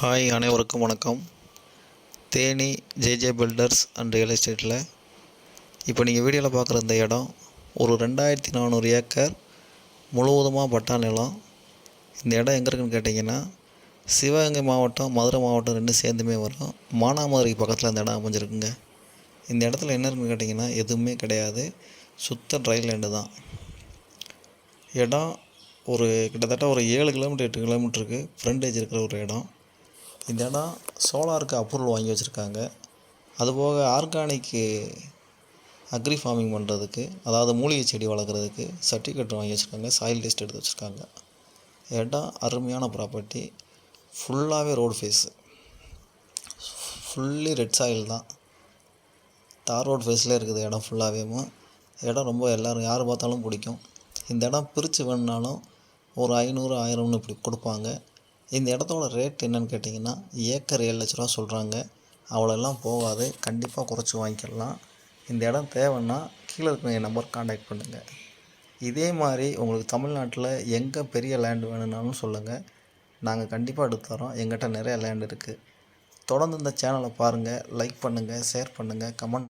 Hi அனைவருக்கும் வணக்கம். Theni JJ builders and real எஸ்டேட்டில் இப்போ நீங்கள் வீடியோவில் பார்க்குற இந்த இடம் ஒரு ரெண்டாயிரத்தி நானூறு ஏக்கர் முழுவதுமாக பட்டா நிலம். இந்த இடம் எங்கே இருக்குன்னு கேட்டிங்கன்னா சிவகங்கை மாவட்டம் மதுரை மாவட்டம் ரெண்டும் சேர்ந்துமே வரும். மானாமதுரைக்கு பக்கத்தில் இந்த இடம் அமைஞ்சிருக்குங்க. இந்த இடத்துல என்ன இருக்குன்னு கேட்டிங்கன்னா எதுவுமே கிடையாது. சுத்த ட்ரை லேண்டு தான். இடம் ஒரு கிட்டத்தட்ட ஒரு ஏழு கிலோமீட்டர் எட்டு கிலோமீட்டருக்கு ஃப்ரண்டேஜ் இருக்கிற ஒரு இடம். இந்த இடம் சோலாருக்கு அப்ரூவல் வாங்கி வச்சுருக்காங்க. அதுபோக ஆர்கானிக்கு அக்ரி ஃபார்மிங் பண்ணுறதுக்கு அதாவது மூலிகை செடி வளர்க்குறதுக்கு சர்டிஃபிகேட் வாங்கி வச்சுருக்காங்க. சாயில் டெஸ்ட் எடுத்து வச்சுருக்காங்க. இடம் அருமையான ப்ராப்பர்ட்டி. ஃபுல்லாகவே road face. Fully red soil தான். தார் ரோடு ஃபேஸ்லேயே இருக்குது இடம் ஃபுல்லாகவே இடம் ரொம்ப எல்லோரும் யார் பார்த்தாலும் பிடிக்கும். இந்த இடம் பிரித்து வேணுனாலும் ஒரு ஐநூறு ஆயிரம்னு இப்படி கொடுப்பாங்க. இந்த இடத்தோட ரேட் என்னன்னு கேட்டிங்கன்னா ஏக்கர் ஏழு லட்ச ரூபா சொல்கிறாங்க அவ்வளோலாம் போகாது. கண்டிப்பாக குறைச்சி வாங்கிக்கலாம். இந்த இடம் தேவைன்னா கீழே இருக்கிற என் நம்பர் காண்டாக்ட் பண்ணுங்கள் இதே மாதிரி உங்களுக்கு தமிழ்நாட்டில் எங்கே பெரிய லேண்ட் வேணும்னாலும் சொல்லுங்கள் நாங்கள் கண்டிப்பாக எடுத்து தரோம். எங்கிட்ட நிறைய லேண்ட் இருக்குது தொடர்ந்து இந்த சேனலை பாருங்கள் லைக் பண்ணுங்கள் ஷேர் பண்ணுங்கள் கமெண்ட்